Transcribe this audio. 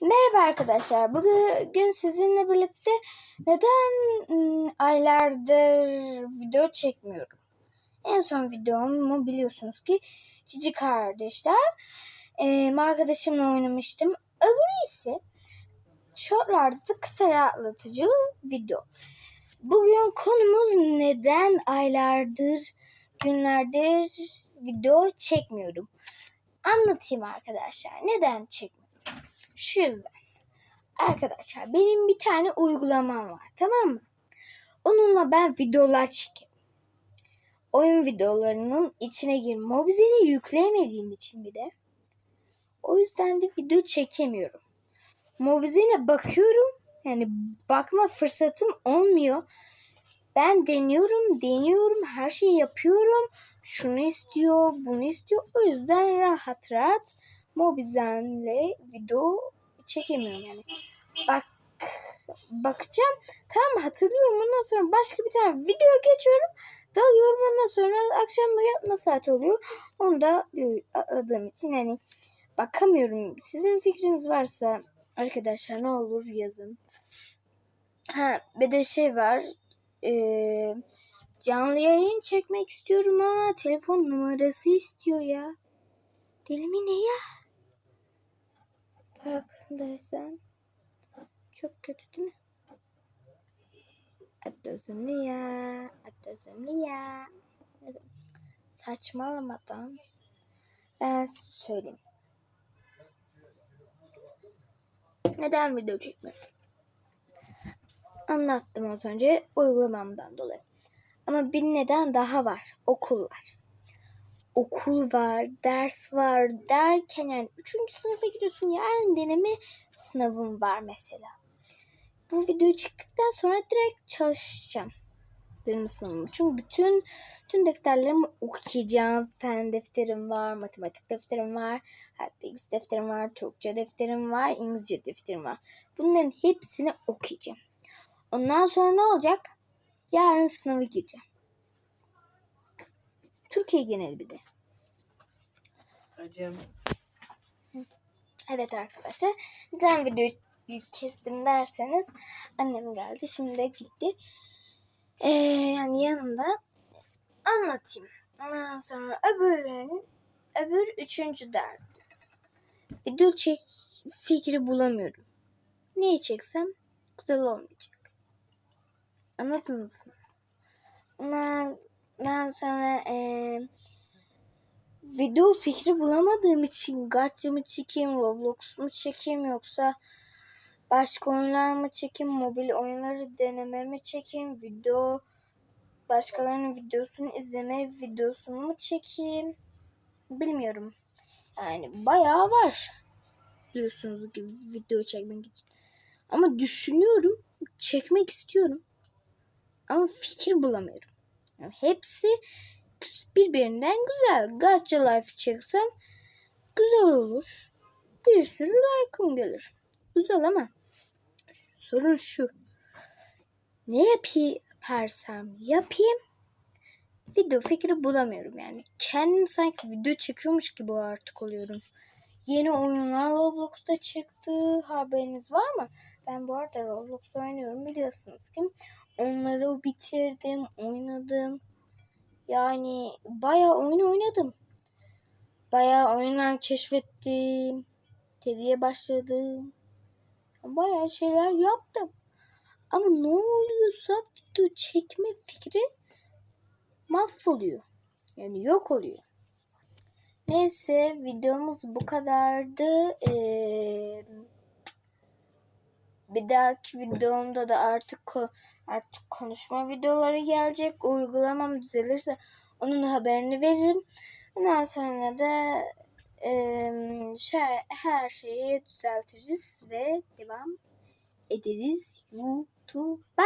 Merhaba arkadaşlar. Bugün sizinle birlikte neden ım, aylardır video çekmiyorum? En son videomu biliyorsunuz ki Cici Kardeşler. Ee, arkadaşımla oynamıştım. Öbürü ise shortlarda da kısa rahatlatıcı video. Bugün konumuz neden aylardır, günlerdir video çekmiyorum. Anlatayım arkadaşlar. Neden çekmiyorum? Şu yüzden. Arkadaşlar benim bir tane uygulamam var tamam mı? Onunla ben videolar çekerim. Oyun videolarının içine gir. Mobizen'i yükleyemediğim için bir de. O yüzden de video çekemiyorum. Mobizen'e bakıyorum. Yani bakma fırsatım olmuyor. Ben deniyorum, deniyorum, her şeyi yapıyorum. Şunu istiyor, bunu istiyor. O yüzden rahat rahat Mobizen'le video çekemiyorum yani. Bak bakacağım. Tamam hatırlıyorum. Ondan sonra başka bir tane video geçiyorum. Dalıyorum ondan sonra akşam yatma saati oluyor. Onu da atladığım için yani bakamıyorum. Sizin fikriniz varsa arkadaşlar ne olur yazın. Ha bir de şey var. Ee, canlı yayın çekmek istiyorum ama telefon numarası istiyor ya. Deli mi ne ya? Farkındaysan. Çok kötü değil mi? Atözümlü ya. Atözümlü ya. Saçmalamadan ben söyleyeyim. Neden video çekmiyorum? Anlattım az önce uygulamamdan dolayı. Ama bir neden daha var. Okul var. Okul var, ders var derken yani 3. sınıfa gidiyorsun yarın deneme sınavım var mesela. Bu videoyu çektikten sonra direkt çalışacağım. Deneme sınavım. Çünkü bütün tüm defterlerimi okuyacağım. Fen defterim var, matematik defterim var, bilgisi defterim var, Türkçe defterim var, İngilizce defterim var. Bunların hepsini okuyacağım. Ondan sonra ne olacak? Yarın sınavı gireceğim. Türkiye geneli bir de. Acım. Evet arkadaşlar. Neden videoyu kestim derseniz annem geldi. Şimdi de gitti. Ee, yani yanımda anlatayım. Ondan sonra öbürünün öbür üçüncü derdimiz. Video çek fikri bulamıyorum. Neyi çeksem güzel olmayacak. Anladınız mı? Ondan, ondan sonra eee video fikri bulamadığım için Gacha mı çekeyim, Roblox mu çekeyim yoksa başka oyunlar mı çekeyim, mobil oyunları deneme mi çekeyim, video başkalarının videosunu izleme videosunu mu çekeyim bilmiyorum. Yani bayağı var biliyorsunuz gibi video çekmek için. Ama düşünüyorum, çekmek istiyorum. Ama fikir bulamıyorum. Hepsi birbirinden güzel. Gacha Life çeksem güzel olur. Bir sürü like'ım gelir. Güzel ama sorun şu. Ne yaparsam yapayım video fikri bulamıyorum yani. Kendim sanki video çekiyormuş gibi artık oluyorum. Yeni oyunlar Roblox'ta çıktı. Haberiniz var mı? Ben bu arada Roblox oynuyorum biliyorsunuz ki. Onları bitirdim, oynadım. Yani bayağı oyun oynadım. Bayağı oyunlar keşfettim. Tediye başladım. Bayağı şeyler yaptım. Ama ne oluyorsa video çekme fikri mahvoluyor. Yani yok oluyor. Neyse videomuz bu kadardı. Ee, bir dahaki videomda da artık artık konuşma videoları gelecek. Uygulamam düzelirse onun haberini veririm. Ondan sonra da e, şey, her şeyi düzeltiriz ve devam ederiz YouTube'a.